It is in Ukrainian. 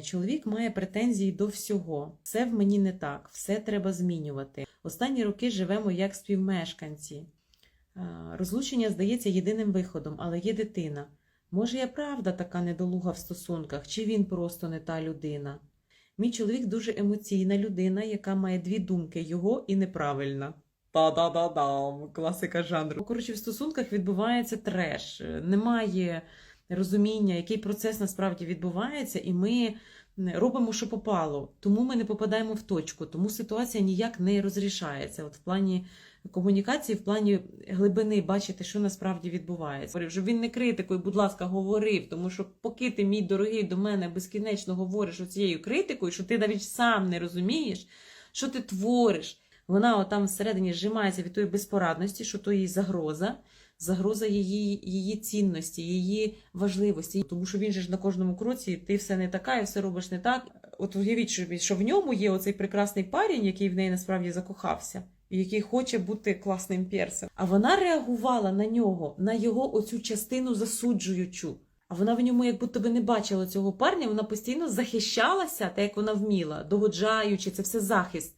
Чоловік має претензії до всього. Все в мені не так, все треба змінювати. Останні роки живемо як співмешканці. Розлучення здається єдиним виходом, але є дитина. Може, я правда така недолуга в стосунках, чи він просто не та людина? Мій чоловік дуже емоційна людина, яка має дві думки його і неправильна. Та-да-да-дам, класика жанру. Коротше, в стосунках відбувається треш. Немає розуміння, який процес насправді відбувається, і ми робимо, що попало. Тому ми не попадаємо в точку, тому ситуація ніяк не розрішається. От в плані комунікації, в плані глибини бачити, що насправді відбувається. Щоб він не критикою, будь ласка, говорив, тому що поки ти, мій дорогий, до мене безкінечно говориш оцією критикою, що ти навіть сам не розумієш, що ти твориш. Вона отам всередині зжимається від тої безпорадності, що то їй загроза, загроза її, її цінності, її важливості. Тому що він же ж на кожному кроці ти все не така і все робиш не так. От уявіть, що в ньому є оцей прекрасний парень, який в неї насправді закохався, і який хоче бути класним персом. А вона реагувала на нього, на його оцю частину засуджуючу. А вона в ньому, як будто би не бачила цього парня, вона постійно захищалася, так як вона вміла, догоджаючи, це все захист.